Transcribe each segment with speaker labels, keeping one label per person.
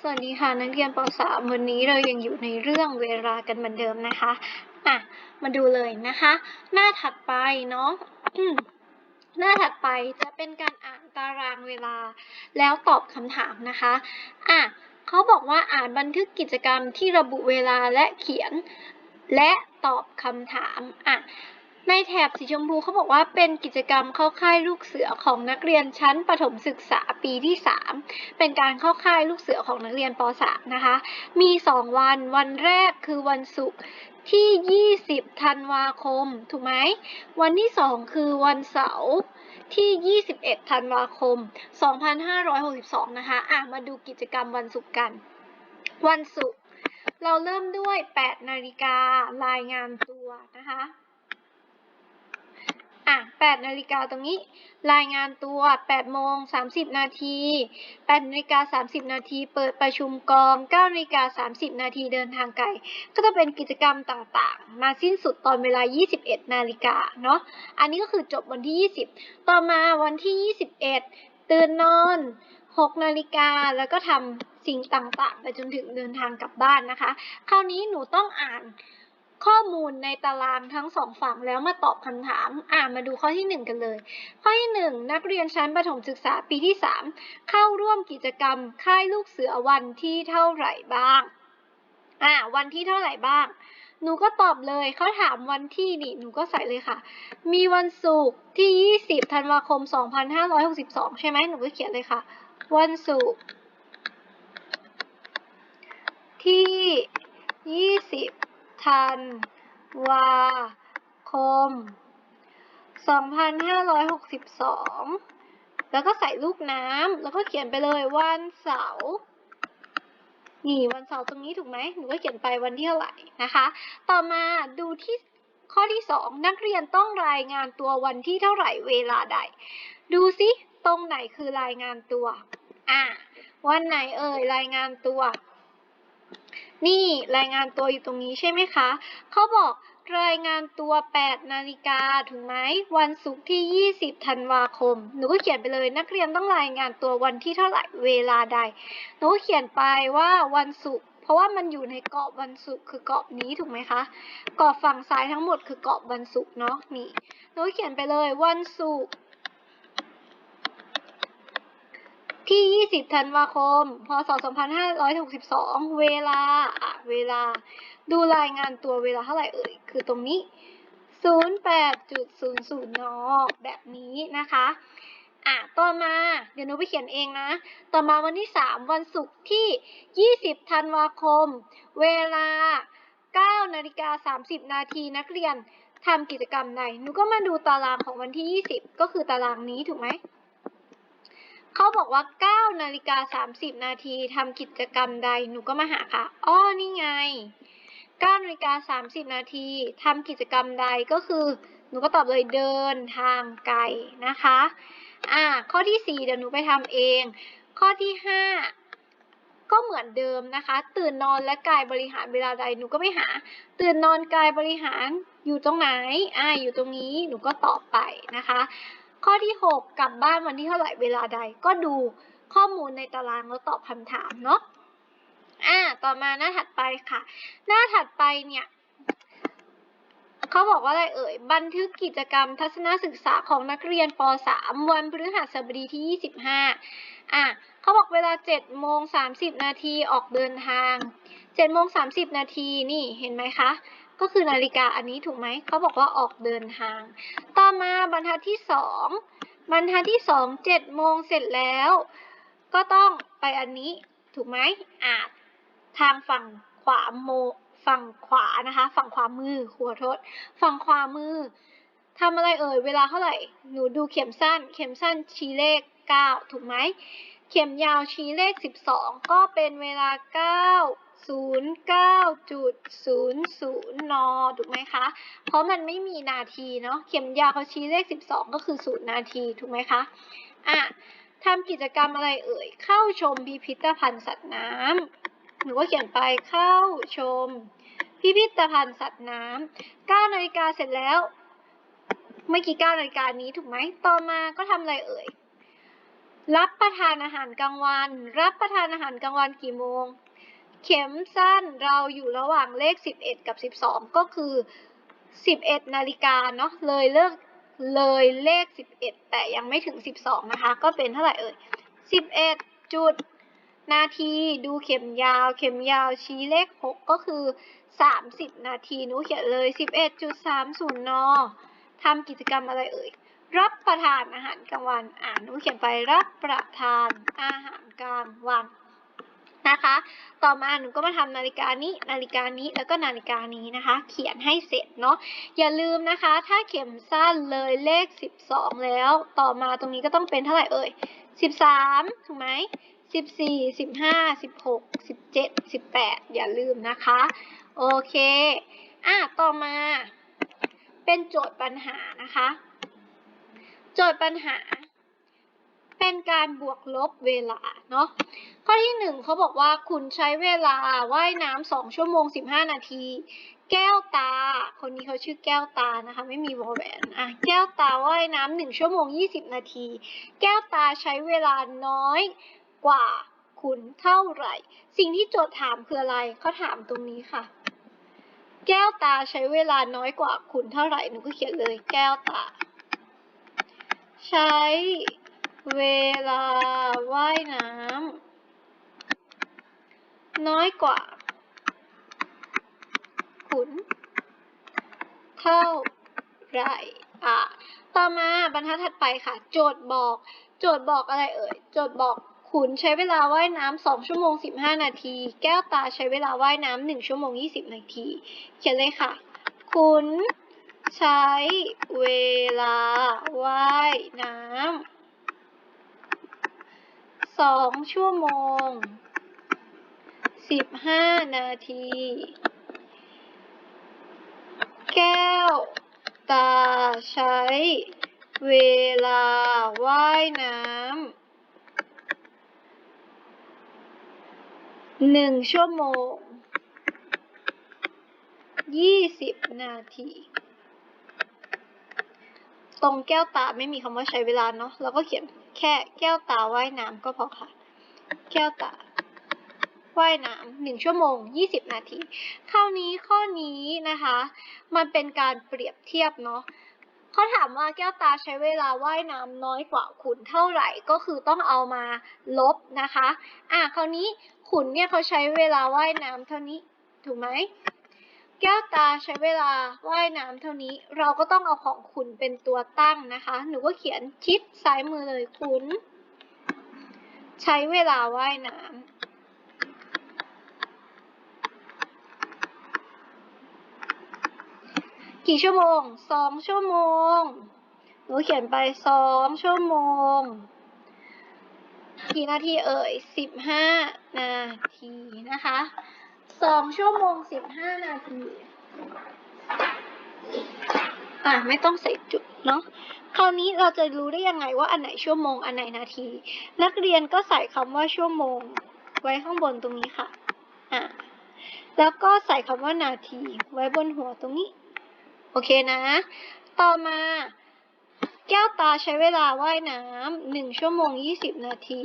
Speaker 1: สวัสดีค่ะนักเรียนป .3 วันนี้เรายังอยู่ในเรื่องเวลากันเหมือนเดิมนะคะอะมาดูเลยนะคะ หน้าถัดไปเนาะหน้าถัดไปจะเป็นการอ่านตารางเวลา แล้วตอบคำถามนะคะอะเขาบอกว่าอ่านบันทึกกิจกรรมที่ระบุเวลาและเขียน และตอบคำถามอะ ในแถบสีชมพูเขาบอกว่าเป็นกิจกรรมเข้าค่ายลูกเสือของนักเรียนชั้นประถมศึกษาปีที่ 3 เป็นการเข้าค่ายลูกเสือของนักเรียนป .3 นะคะ มี 2 วัน วันแรกคือวันศุกร์ที่ 20 ธันวาคม ถูกไหม วันที่ 2 คือวันเสาร์ที่ 21 ธันวาคม 2562 นะคะ อะ มาดูกิจกรรมวันศุกร์กัน วันศุกร์เราเริ่มด้วย 8 นาฬิการายงานตัวนะคะ อะ8นาฬิกาตรงนี้ รายงานตัว8โมง30นาที8นาฬิกา30นาทีเปิดประชุมกอง9นาฬิกา30นาทีเดินทางไกล ก็จะเป็นกิจกรรมต่างๆ มาสิ้นสุดตอนเวลา21นาฬิกาเนาะ อันนี้ก็คือจบวันที่20ต่อมาวันที่21ตื่นนอน6นาฬิกาแล้วก็ทำสิ่งต่างๆ ไปจนถึงเดินทางกลับบ้านนะคะ คราวนี้หนูต้องอ่าน ข้อมูลในตารางทั้งสองฝั่งแล้วมาตอบคำถาม อ่ามาดูข้อที่หนึ่งกันเลย ข้อที่หนึ่งนักเรียนชั้นประถมศึกษาปีที่สามเข้าร่วมกิจกรรมค่ายลูกเสือวันที่เท่าไหร่บ้าง อ่า วันที่เท่าไหร่บ้าง หนูก็ตอบเลยเขาถามวันที่นี่ หนูก็ใส่เลยค่ะ มีวันศุกร์ที่ 20 ธันวาคม 2562 ใช่ไหมหนูก็เขียนเลยค่ะ วันศุกร์ที่ 20 ธันวาคม 2562 แล้วก็ใส่ลูกน้ำแล้วก็เขียนไปเลยวันเสาร์นี่วันเสาร์ตรงนี้ถูกไหมหนูก็เขียนไปวันที่เท่าไหร่นะคะ ต่อมาดูที่ข้อที่สองนักเรียนต้องรายงานตัววันที่เท่าไหร่เวลาใด ดูซิตรงไหนคือรายงานตัว อ่า วันไหนเอ่ยรายงานตัว นี่รายงานตัวอยู่ตรงนี้ใช่ไหมคะ เขาบอกรายงานตัว 8 นาฬิกาถูกไหม วันศุกร์ที่ 20 ธันวาคม หนูก็เขียนไปเลยนักเรียนต้องรายงานตัววันที่เท่าไหร่เวลาใด หนูก็เขียนไปว่าวันศุกร์เพราะว่ามันอยู่ในกรอบวันศุกร์คือกรอบนี้ถูกไหมคะกรอบฝั่งซ้ายทั้งหมดคือกรอบวันศุกร์เนาะนี่หนูเขียนไปเลยวันศุกร์ ที่ 20 ธันวาคม พศ 2562 เวลาอะเวลา ดูรายงานตัวเวลาเท่าไหร่เอ่ย คือตรงนี้ 08.00 น แบบนี้นะคะอะต่อมา เดี๋ยวหนูไปเขียนเองนะ ต่อมาวันที่ 3 วันศุกร์ที่ 20 ธันวาคม เวลา 9 นาฬิกา 30 นาทีนักเรียนทำกิจกรรมใดหนูก็มาดูตารางของวันที่ 20 ก็คือตารางนี้ถูกไหม เขาบอกว่า9นาฬิกา30 นาทีทำกิจกรรมใด หนูก็มาหาค่ะ อ้อ นี่ไง9นาฬิกา30 นาทีทำกิจกรรมใดก็คือ หนูก็ตอบเลยเดินทางไกลนะคะ อ่า ข้อที่ 4 เดี๋ยวหนูไปทำเอง ข้อที่ 5 ก็เหมือนเดิมนะคะ ตื่นนอนและกายบริหารเวลาใด หนูก็ไม่หา ตื่นนอนกายบริหารอยู่ตรงไหน อ่า อยู่ตรงนี้ หนูก็ตอบไปนะคะ ข้อที่ 6 กลับบ้านวันที่เท่าไหร่เวลาใดก็ดูข้อมูลในตารางแล้วตอบคำถามเนาะอ่าต่อมาหน้าถัดไปค่ะ หน้าถัดไปเนี่ยเขาบอกว่าอะไรเอ่ย บันทึกกิจกรรมทัศนศึกษาของนักเรียนป .3 วันพฤหัสบดีที่ 25 อะเขาบอกเวลา7โมง30 นาทีออกเดินทาง7โมง30 นาทีนี่เห็นไหมคะ ก็คือนาฬิกาอันนี้ถูกไหม เขาบอกว่าออกเดินทาง ต่อมาบรรทัดที่สองบรรทัดที่สองเจ็ดโมงเสร็จแล้ว ก็ต้องไปอันนี้ถูกไหมอาจทางฝั่งขวาโมฝั่งขวานะคะ ฝั่งขวามือขวโทษ ฝั่งขวามือทำอะไรเอ่ย เวลาเท่าไหร่ หนูดูเข็มสั้น เข็มสั้นชี้เลขเก้าถูกไหม เข็มยาวชี้เลขสิบสองก็เป็นเวลาเก้าศูนย์เก้าจุดศูนย์ศูนย์นถูกไหมคะ เพราะมันไม่มีนาทีเนาะ เข็มยาวเขาชี้เลขสิบสองก็คือศูนย์นาที ถูกไหมคะ อะทำกิจกรรมอะไรเอ่ย เข้าชมพิพิธภัณฑ์สัตว์น้ำหนูก็เขียนไปเข้าชม พิพิธภัณฑ์สัตว์น้ำเก้านาฬิกาเสร็จแล้ว เมื่อกี้เก้านาฬิกานี้ถูกไหม ต่อมาก็ทำอะไรเอ่ย รับประทานอาหารกลางวัน รับประทานอาหารกลางวันกี่โมง เข็มสั้นเราอยู่ระหว่างเลข 11 กับ 12 ก็คือ 11 นาฬิกาเนาะเลยเลิกเลยเลข 11 แต่ยังไม่ถึง 12 นะคะ ก็เป็นเท่าไหร่เอ่ย 11 จุดนาทีดูเข็มยาว เข็มยาวชี้เลข 6 ก็คือ 30 นาทีหนูเขียนเลย 11.30 น ทำกิจกรรมอะไรเอ่ย รับประทานอาหารกลางวัน อ่านหนูเขียนไปรับประทานอาหารกลางวัน นะคะ ต่อมาหนูก็มาทำนาฬิกานี้ นาฬิกานี้แล้วก็นาฬิกานี้นะคะ เขียนให้เสร็จเนาะอย่าลืมนะคะ ถ้าเข็มสั้นเลยเลข 12 แล้ว ต่อมาตรงนี้ก็ต้องเป็นเท่าไหร่เอ่ย 13 ถูกไหม14 15 16 17 18อย่าลืมนะคะ โอเค อะ ต่อมา เป็นโจทย์ปัญหานะคะ โจทย์ปัญหา เป็นการบวกลบเวลาเนาะข้อที่หนึ่งเขาบอกว่าคุณใช้เวลาว่ายน้ำสองชั่วโมงสิบห้านาที แก้วตา คนนี้เขาชื่อแก้วตานะคะ ไม่มีวอลแวนอะแก้วตาว่ายน้ำหนึ่งชั่วโมงยี่สิบนาที แก้วตาใช้เวลาน้อยกว่าคุณเท่าไหร่ สิ่งที่โจทย์ถามคืออะไรเขาถามตรงนี้ค่ะ แก้วตาใช้เวลาน้อยกว่าคุณเท่าไหร่หนูก็เขียนเลยแก้วตา ใช้ เวลาว่ายน้ำน้อยกว่า ขุน เท่าไรอะต่อมาบรรทัดถัดไปค่ะ โจทย์บอก โจทย์บอกอะไรเอ่ย โจทย์บอกขุนใช้เวลาว่ายน้ำสองชั่วโมงสิบห้านาที แก้วตาใช้เวลาว่ายน้ำหนึ่งชั่วโมงยี่สิบนาที เขียนเลยค่ะ ขุนใช้เวลาว่ายน้ำ สองชั่วโมงสิบห้านาที แก้วตาใช้เวลาว่ายน้ำหนึ่งชั่วโมงยี่สิบนาที ตรงแก้วตาไม่มีคำว่าใช้เวลาเนาะเราก็เขียน แค่แก้วตาว่ายน้ำก็พอค่ะ แก้วตาว่ายน้ำหนึ่งชั่วโมงยี่สิบนาที คราวนี้ข้อนี้นะคะ มันเป็นการเปรียบเทียบเนาะเขาถามว่าแก้วตาใช้เวลาว่ายน้ำน้อยกว่าขุนเท่าไหร่ก็คือต้องเอามาลบนะคะ อะคราวนี้ขุนเนี่ยเขาใช้เวลาว่ายน้ำเท่านี้ถูกไหม แก้วตาใช้เวลาว่ายน้ำเท่านี้ เราก็ต้องเอาของขุนเป็นตัวตั้งนะคะ หนูก็เขียนชิดซ้ายมือเลยขุน ใช้เวลาว่ายน้ำกี่ชั่วโมงสองชั่วโมง หนูเขียนไปสองชั่วโมง กี่นาทีเอ่ยสิบห้านาทีนะคะ สองชั่วโมงสิบห้านาที อะไม่ต้องใส่จุดเนาะ คราวนี้เราจะรู้ได้ยังไงว่าอันไหนชั่วโมงอันไหนนาที นักเรียนก็ใส่คำว่าชั่วโมง ไว้ข้างบนตรงนี้ค่ะ อะ แล้วก็ใส่คำว่านาที ไว้บนหัวตรงนี้ โอเคนะ ต่อมาแก้วตาใช้เวลาว่ายน้ำหนึ่งชั่วโมงยี่สิบนาที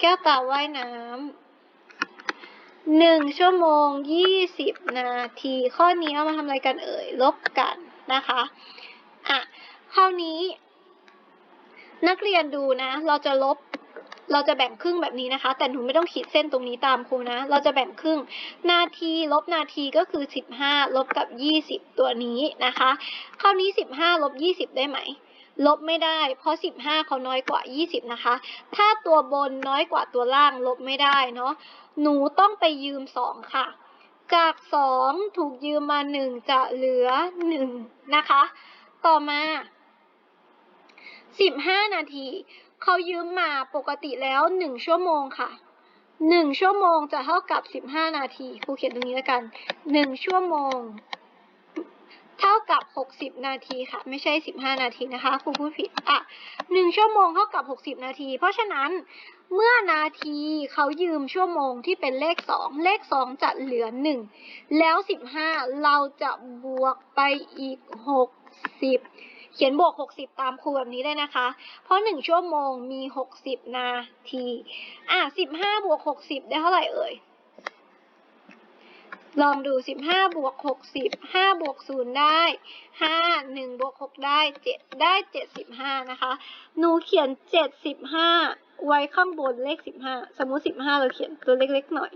Speaker 1: แก้วตาว่ายน้ำ หนึ่งชั่วโมงยี่สิบนาที ข้อนี้เอามาทำอะไรกันเอ่ย ลบกันนะคะ อะคราวนี้ นักเรียนดูนะ เราจะลบ เราจะแบ่งครึ่งแบบนี้นะคะ แต่หนูไม่ต้องขีดเส้นตรงนี้ตามครูนะ เราจะแบ่งครึ่ง นาทีลบนาทีก็คือสิบห้าลบกับยี่สิบตัวนี้นะคะคราวนี้สิบห้าลบยี่สิบได้ไหม ลบไม่ได้ เพราะสิบห้าเขาน้อยกว่ายี่สิบนะคะ ถ้าตัวบนน้อยกว่าตัวล่างลบไม่ได้เนาะ หนูต้องไปยืมสองค่ะ จากสองถูกยืมมาหนึ่งจะเหลือหนึ่งนะคะ ต่อมาสิบห้านาที เขายืมมาปกติแล้วหนึ่งชั่วโมงค่ะหนึ่งชั่วโมงจะเท่ากับสิบห้านาที ครูเขียนตรงนี้แล้วกันหนึ่งชั่วโมง เท่ากับหกสิบนาทีค่ะ ไม่ใช่สิบห้านาทีนะคะครูพูดผิดอะหนึ่งชั่วโมงเท่ากับหกสิบนาที เพราะฉะนั้นเมื่อนาทีเขายืมชั่วโมงที่เป็นเลขสองเลขสองจะเหลือหนึ่งแล้วสิบห้าเราจะบวกไปอีกหกสิบเขียนบวก 60 ตามครูแบบนี้ได้นะคะ เพราะ 1 ชั่วโมงมี 60 นาที อะ 15 บวก 60 ได้เท่าไหร่เอ่ย ลองดู 15 บวก 60 5 บวก 0 ได้ 5 1 บวก 6 ได้ 7 ได้ 75 นะคะ หนูเขียน 75 ไว้ข้างบนเลข 15 สมมุติ 15 เราเขียนตัวเล็กๆหน่อย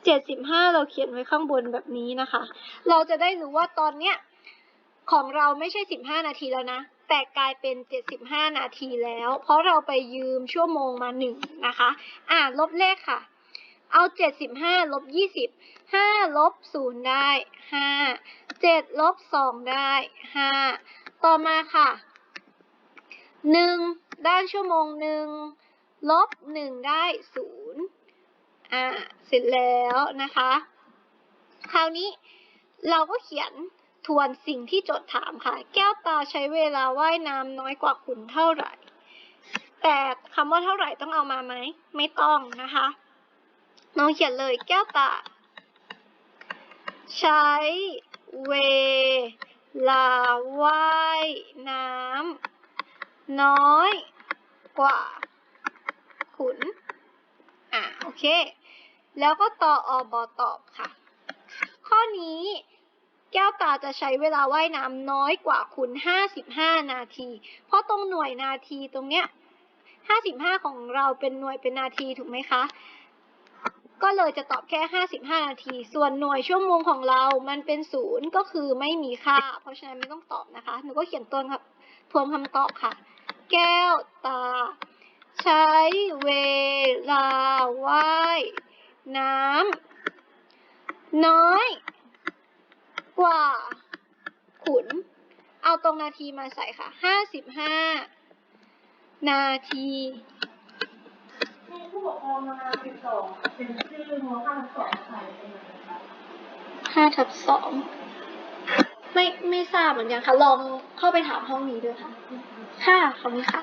Speaker 1: 75 เราเขียนไว้ข้างบนแบบนี้นะคะ เราจะได้รู้ว่าตอนเนี้ยของเราไม่ใช่ 15 นาทีแล้วนะ แต่กลายเป็น 75 นาทีแล้ว เพราะเราไปยืมชั่วโมงมาหนึ่งนะคะ อ่าลบเลขค่ะ เอา 75ลบ20 5ลบ0ได้ 5 7ลบ2ได้ 5 ต่อมาค่ะ1ด้านชั่วโมงหนึ่งลบ1ได้0อ่าเสร็จแล้วนะคะ คราวนี้เราก็เขียนทวนสิ่งที่โจทย์ถามค่ะ แก้วตาใช้เวลาว่ายน้ำน้อยกว่าคุณเท่าไหร่ แต่คำว่าเท่าไหร่ต้องเอามาไหม ไม่ต้องนะคะ น้องเขียนเลยแก้วตา ใช้เวลาว่ายน้ำน้อยกว่า ขุน อ่าโอเค แล้วก็ต่ออบอตอบค่ะ ข้อนี้แก้วตาจะใช้เวลาว่ายน้ำน้อยกว่าคุณ 55 นาที เพราะตรงหน่วยนาทีตรงเนี้ย 55 ของเราเป็นหน่วยเป็นนาทีถูกไหมคะ ก็เลยจะตอบแค่ 55 นาที ส่วนหน่วยชั่วโมงของเรา มันเป็นศูนย์ก็คือไม่มีค่า เพราะฉะนั้นไม่ต้องตอบนะคะ หนูก็เขียนตัวครับทวนคำตอบค่ะ แก้วตา ใช้เวลาว่ายน้ำน้อย กว่า ขุน เอาตรงนาทีมาใส่ค่ะห้าสิบห้านาที
Speaker 2: ให้ผู้ปกครองมาติดต่อเป็นชื่อมห้าสองใส่เป็นอะไรคะ
Speaker 1: ห้าทับสองไม่ไม่ทราบเหมือนกันค่ะ ลองเข้าไปถามห้องนี้ด้วยค่ะ ค่ะขอบคุณค่ะ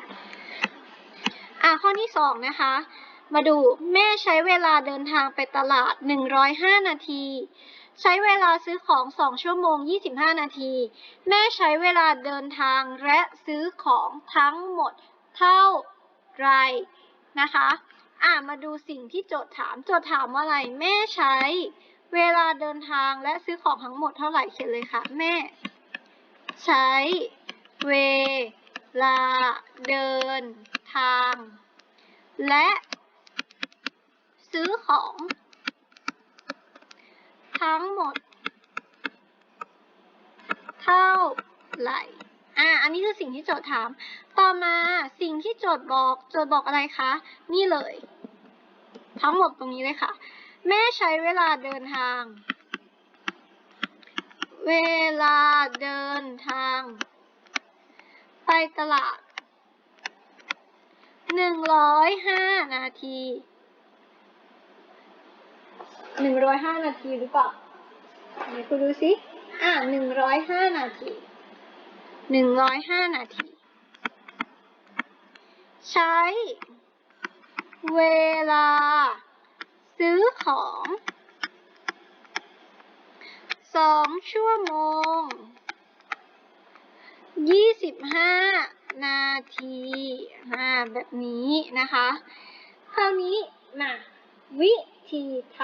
Speaker 1: อ่าข้อที่สองนะคะ มาดูแม่ใช้เวลาเดินทางไปตลาด105นาที ใช้เวลาซื้อของ2ชั่วโมง25นาที แม่ใช้เวลาเดินทางและซื้อของทั้งหมดเท่าไหรนะคะ อ่ามาดูสิ่งที่โจทย์ถาม โจทย์ถามว่าอะไร แม่ใช้ เวลาเดินทางและซื้อของทั้งหมดเท่าไหร่เขียนเลยค่ะ แม่ ใช้ เวลาเดินทาง และ ซื้อของ ทั้งหมด เท่าไหร่ อ่า อันนี้คือสิ่งที่โจทย์ถาม ต่อมาสิ่งที่โจทย์บอก โจทย์บอกอะไรคะ นี่เลย ทั้งหมดตรงนี้เลยค่ะ แม่ใช้เวลาเดินทาง เวลาเดินทาง ไปตลาดหนึ่งร้อยห้านาทีหนึ่งร้อยห้านาทีหรือเปล่าไหนคุณดูสิ อ่าหนึ่งร้อยห้านาที หนึ่งร้อยห้านาที ใช้ เวลา ซื้อของสองชั่วโมงยี่สิบห้านาทีอ่าแบบนี้นะคะ คราวนี้มาวิธีท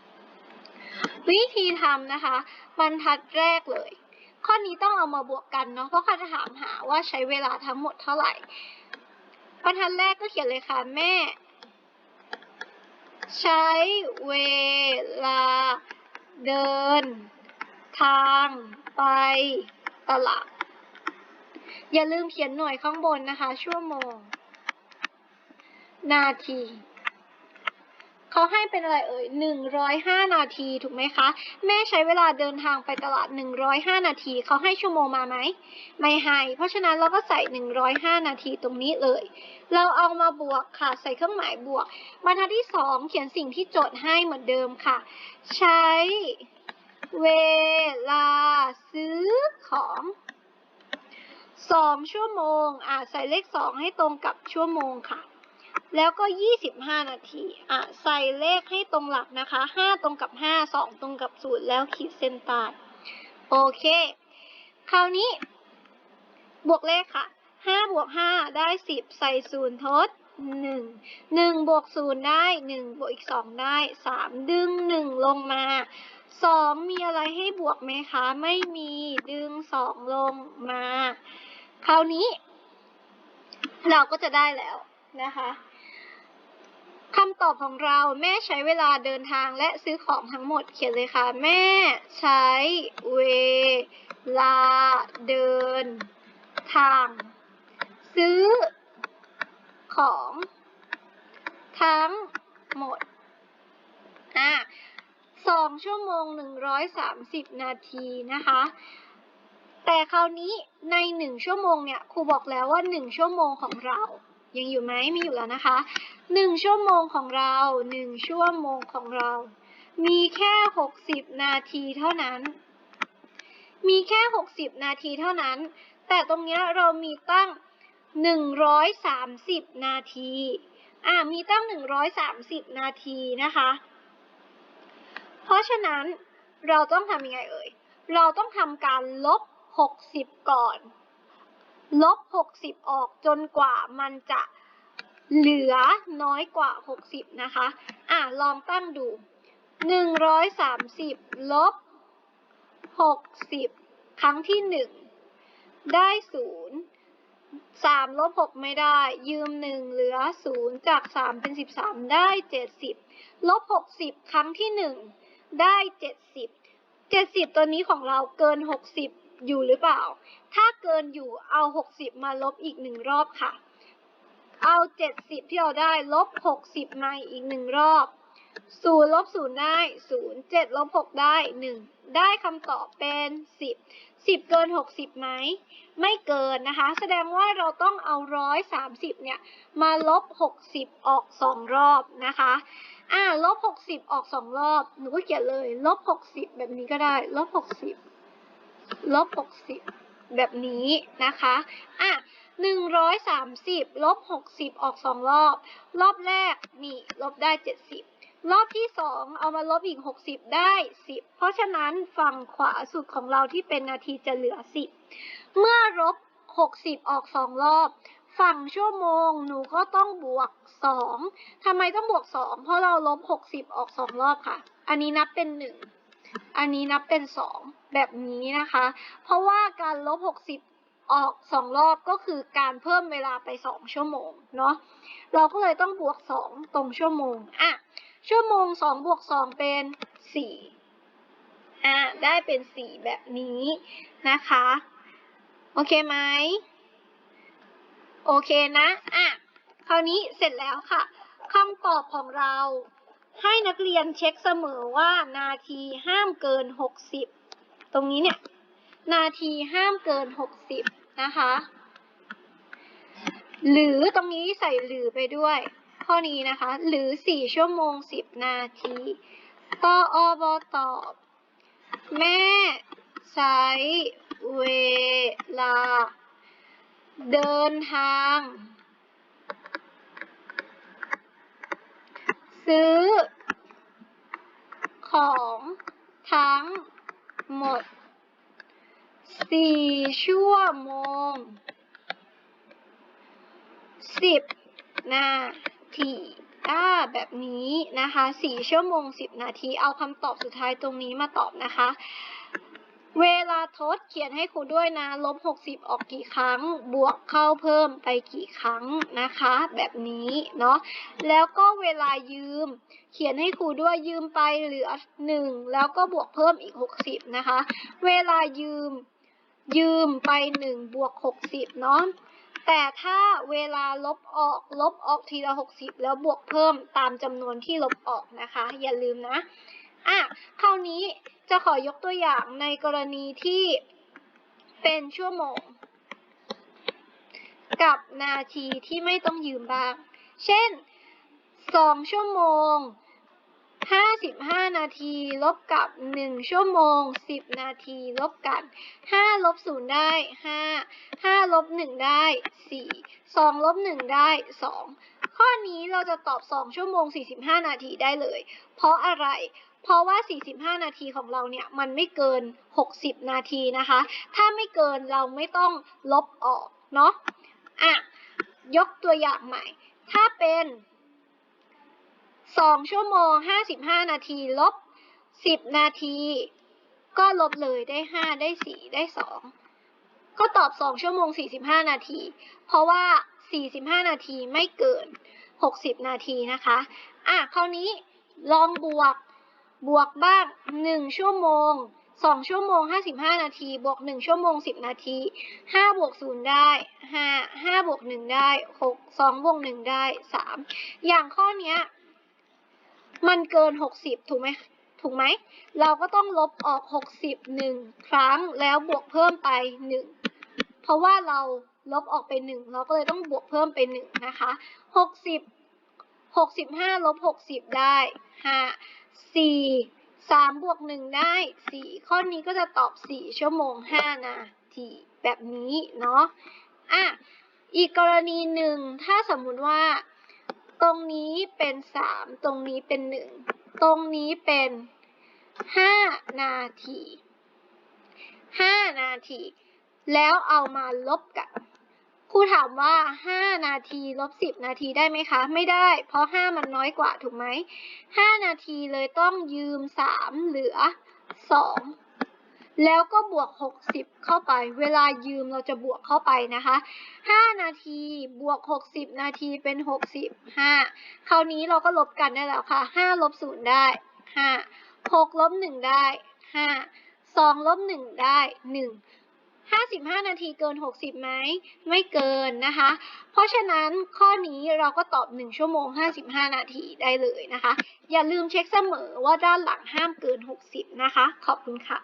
Speaker 1: ำวิธีทำนะคะ บรรทัดแรกเลย ข้อนี้ต้องเอามาบวกกันเนาะเพราะเขาจะถามหาว่าใช้เวลาทั้งหมดเท่าไหร่บรรทัดแรกก็เขียนเลยค่ะแม่ ใช้เวลาเดิน ทางไปตลาด อย่าลืมเขียนหน่วยข้างบนนะคะ ชั่วโมง นาที เขาให้เป็นอะไรเอ่ยหนึ่งร้อยห้านาทีถูกไหมคะ แม่ใช้เวลาเดินทางไปตลาดหนึ่งร้อยห้านาที เขาให้ชั่วโมงมาไหม ไม่ให้ เพราะฉะนั้นเราก็ใส่หนึ่งร้อยห้านาทีตรงนี้เลย เราเอามาบวกค่ะ ใส่เครื่องหมายบวก บรรทัดที่สองเขียนสิ่งที่โจทย์ให้เหมือนเดิมค่ะ ใช้เวลาซื้อของสองชั่วโมง อ่าใส่เลขสองให้ตรงกับชั่วโมงค่ะ แล้วก็ยี่สิบห้านาที อะ ใส่เลขให้ตรงหลักนะคะห้าตรงกับห้าสองตรงกับศูนย์แล้วขีดเส้นใต้ โอเค คราวนี้ บวกเลขค่ะห้าบวกห้าได้สิบใส่ศูนย์ทดหนึ่งหนึ่งบวกศูนย์ได้หนึ่งบวกอีกสองได้สามดึงหนึ่งลงมาสองมีอะไรให้บวกไหมคะ ไม่มี ดึงสองลงมา คราวนี้ เราก็จะได้แล้วนะคะ คำตอบของเราแม่ใช้เวลาเดินทางและซื้อของทั้งหมดเขียนเลยค่ะ แม่ใช้เวลาเดินทาง ซื้อของ ทั้งหมดอะสองชั่วโมงหนึ่งร้อยสามสิบนาทีนะคะ แต่คราวนี้ในหนึ่งชั่วโมงเนี่ยครูบอกแล้วว่าหนึ่งชั่วโมงของเรา ยังอยู่ไหมมีอยู่แล้วนะคะหนึ่งชั่วโมงของเราหนึ่งชั่วโมงของเรา มีแค่หกสิบนาทีเท่านั้น มีแค่หกสิบนาทีเท่านั้น แต่ตรงเนี้ยเรามีตั้งหนึ่งร้อยสามสิบนาทีอ่ามีตั้งหนึ่งร้อยสามสิบนาทีนะคะ เพราะฉะนั้นเราต้องทำยังไงเอ่ย เราต้องทำการลบหกสิบก่อน ลบหกสิบออกจนกว่ามันจะเหลือน้อยกว่าหกสิบนะคะ อ่าลองตั้งดูหนึ่งร้อยสามสิบลบหกสิบครั้งที่หนึ่งได้ศูนย์สามลบหกไม่ได้ ยืมหนึ่งเหลือศูนย์จากสามเป็นสิบสามได้เจ็ดสิบลบหกสิบครั้งที่หนึ่งได้เจ็ดสิบเจ็ดสิบตัวนี้ของเราเกินหกสิบ อยู่หรือเปล่า ถ้าเกินอยู่เอาหกสิบมาลบอีกหนึ่งรอบค่ะ เอาเจ็ดสิบที่เราได้ลบหกสิบมาอีกหนึ่งรอบศูนย์ลบศูนย์ได้ศูนย์เจ็ดลบหกได้หนึ่งได้คำตอบเป็นสิบสิบเกินหกสิบไหม ไม่เกินนะคะ แสดงว่าเราต้องเอาร้อยสามสิบเนี่ย มาลบหกสิบออกสองรอบนะคะ อ่าลบหกสิบออกสองรอบ หนูก็เขียนเลย ลบหกสิบแบบนี้ก็ได้ ลบหกสิบ ลบหกสิบแบบนี้นะคะ อะหนึ่งร้อยสามสิบลบหกสิบออกสองรอบ รอบแรกนี่ลบได้เจ็ดสิบรอบที่สองเอามาลบอีกหกสิบได้สิบเพราะฉะนั้นฝั่งขวาสุดของเราที่เป็นนาทีจะเหลือสิบเมื่อลบหกสิบออกสองรอบ ฝั่งชั่วโมงหนูก็ต้องบวกสองทำไมต้องบวกสองเพราะเราลบหกสิบออกสองรอบค่ะ อันนี้นับเป็นหนึ่งอันนี้นับเป็นสอง แบบนี้นะคะ เพราะว่าการลบหกสิบออกสองรอบก็คือการเพิ่มเวลาไปสองชั่วโมงเนาะ เราก็เลยต้องบวกสองตรงชั่วโมง อะ ชั่วโมงสองบวกสองเป็นสี่อะ ได้เป็นสี่แบบนี้นะคะ โอเคไหม โอเคนะ อะ คราวนี้เสร็จแล้วค่ะคำตอบของเราให้นักเรียนเช็คเสมอว่านาทีห้ามเกิน 60 ตรงนี้เนี่ย นาทีห้ามเกิน 60 นะคะ หรือตรงนี้ใส่หรือไปด้วย ข้อนี้นะคะ หรือ 4 ชั่วโมง 10 นาทีตออบตอบ แม่ใช้เวลา เดินทาง ซื้อของทั้ง หมดสี่ชั่วโมงสิบนาทีอ่าแบบนี้นะคะสี่ชั่วโมงสิบนาที เอาคำตอบสุดท้ายตรงนี้มาตอบนะคะ เวลาทดเขียนให้ครูด้วยนะ ลบหกสิบออกกี่ครั้ง บวกเข้าเพิ่มไปกี่ครั้งนะคะ แบบนี้เนาะ แล้วก็เวลายืม เขียนให้ครูด้วยยืมไปเหลือหนึ่งแล้วก็บวกเพิ่มอีกหกสิบนะคะ เวลายืมยืมไปหนึ่งบวกหกสิบเนาะแต่ถ้าเวลาลบออกลบออกทีละหกสิบแล้วบวกเพิ่มตามจำนวนที่ลบออกนะคะ อย่าลืมนะอะคราวนี้จะขอยกตัวอย่างในกรณีที่เป็นชั่วโมง กับนาทีที่ไม่ต้องยืมบ้าง เช่นสองชั่วโมง ห้าสิบห้านาที ลบกับหนึ่งชั่วโมงสิบนาที ลบกันห้าลบศูนย์ได้ห้าห้าลบหนึ่งได้สี่สองลบหนึ่งได้สองข้อนี้เราจะตอบ 2 ชั่วโมง 45 นาทีได้เลย เพราะอะไรเพราะว่า 45 นาทีของเราเนี่ย มันไม่เกิน 60 นาทีนะคะ ถ้าไม่เกินเราไม่ต้องลบออก เนาะ อะ ยกตัวอย่างใหม่ ถ้าเป็น 2 ชั่วโมง 55 นาที ลบ 10 นาที ก็ลบเลยได้ 5 ได้ 4 ได้ 2 ก็ตอบ 2 ชั่วโมง 45 นาที เพราะว่า 45 นาทีไม่เกิน 60 นาทีนะคะ อะ คราวนี้ลองบวก บวกบ้าง 1 ชั่วโมง 2 ชั่วโมง 55 นาที บวก 1 ชั่วโมง 10 นาที 5 บวก 0 ได้ 5 5 บวก 1 ได้ 6 2 บวก 1 ได้ 3 อย่างข้อเนี้ย มันเกิน 60 ถูกไหมถูกไหม เราก็ต้องลบออก 60หนึ่งครั้งแล้วบวกเพิ่มไป 1 เพราะว่าเราลบออกไป 1 เราก็เลยต้องบวกเพิ่มไป 1 นะคะ 60 65 ลบ 60 ได้ 5 4 3 บวก 1 ได้ 4 ข้อนี้ก็จะตอบ 4 ชั่วโมง 5 นาทีแบบนี้เนาะ อะ อีกกรณีหนึ่ง ถ้าสมมุติว่า ตรงนี้เป็น3ตรงนี้เป็น1ตรงนี้เป็น5นาที5นาที แล้วเอามาลบกันครูถามว่า5นาทีลบ10นาทีได้ไหมคะ ไม่ได้ เพราะ5มันน้อยกว่าถูกไหม5นาทีเลยต้องยืม3เหลือ2 แล้วก็บวก 60 เข้าไป เวลายืมเราจะบวกเข้าไปนะคะ 5 นาทีบวก 60 นาทีเป็น 65 คราวนี้เราก็ลบกันได้แล้วค่ะ 5 ลบ 0 ได้ 5 6 ลบ 1 ได้ 5 2 ลบ 1 ได้ 1 55 นาทีเกิน 60ไหมไม่เกินนะคะ เพราะฉะนั้นข้อนี้เราก็ตอบ 1 ชั่วโมง 55 นาทีได้เลยนะคะ อย่าลืมเช็คเสมอว่าด้านหลังห้ามเกิน 60 นะคะ ขอบคุณค่ะ